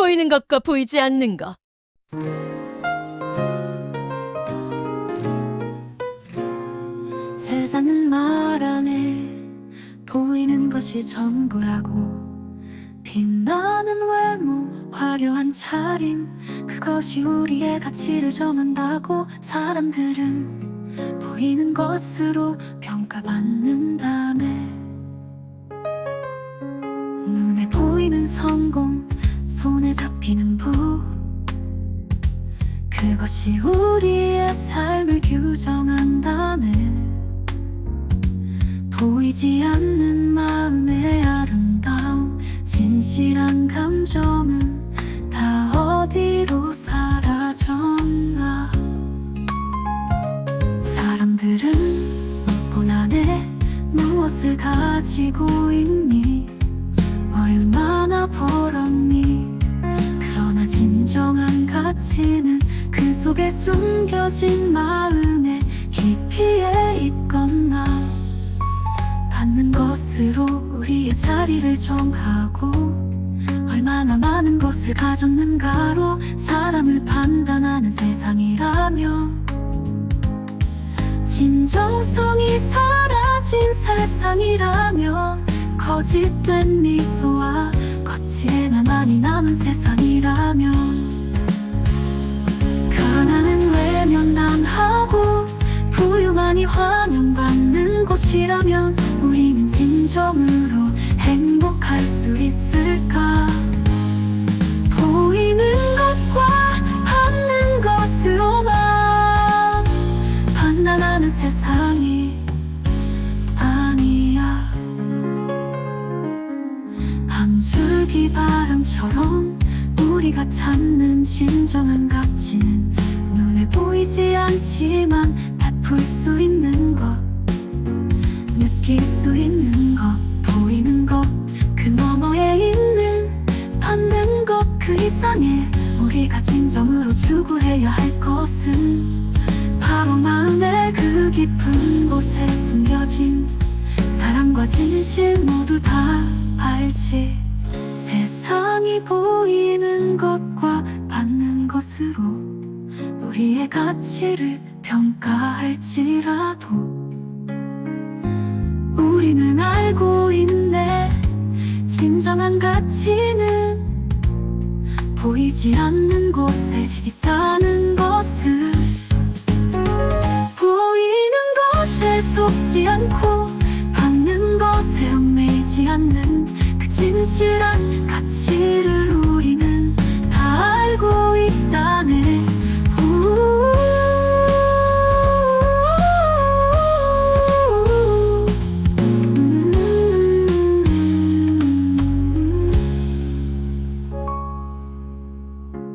보이는 것과 보이지 않는 것. 세상은 말하네 보이는 것이 전부라고 빛나는 외모 화려한 차림 그것이 우리의 가치를 정한다고 사람들은 보이는 것으로 평가받는다네 잡히는 부. 그것이 우리의 삶을 규정한다네. 보이지 않는 마음의 아름다움 진실한 감정은 다 어디로 사라졌나? 사람들은 돈 안에 무엇을 가지고 있니? 얼마나 벌었니 가치는 그 속에 숨겨진 마음의 깊이에 있건나. 받는 것으로 우리의 자리를 정하고 얼마나 많은 것을 가졌는가로 사람을 판단하는 세상이라면 진정성이 사라진 세상이라면 거짓된 미소와 거칠에나 많이 남은 세상이라면 외면당하고 부유만이 환영받는 곳이라면 우리는 진정으로 행복할 수 있을까? 보이는 것과 받는 것으로만 판단하는 세상이 아니야. 한 줄기 바람처럼 우리가 찾는 진정한 가치는 않지만 다풀 수 있는 것 느낄 수 있는 것 보이는 것 그 너머에 있는 받는 것 그 이상의 우리가 진정으로 추구해야 할 것은 바로 마음의 그 깊은 곳에 숨겨진 사랑과 진실 모두 다 알지. 세상이 보이는 것과 받는 것으로 우리의 가치를 평가할지라도 우리는 알고 있네. 진정한 가치는 보이지 않는 곳에 있다는 것을. 보이는 것에 속지 않고 받는 것에 얽매이지 않는 그 진실한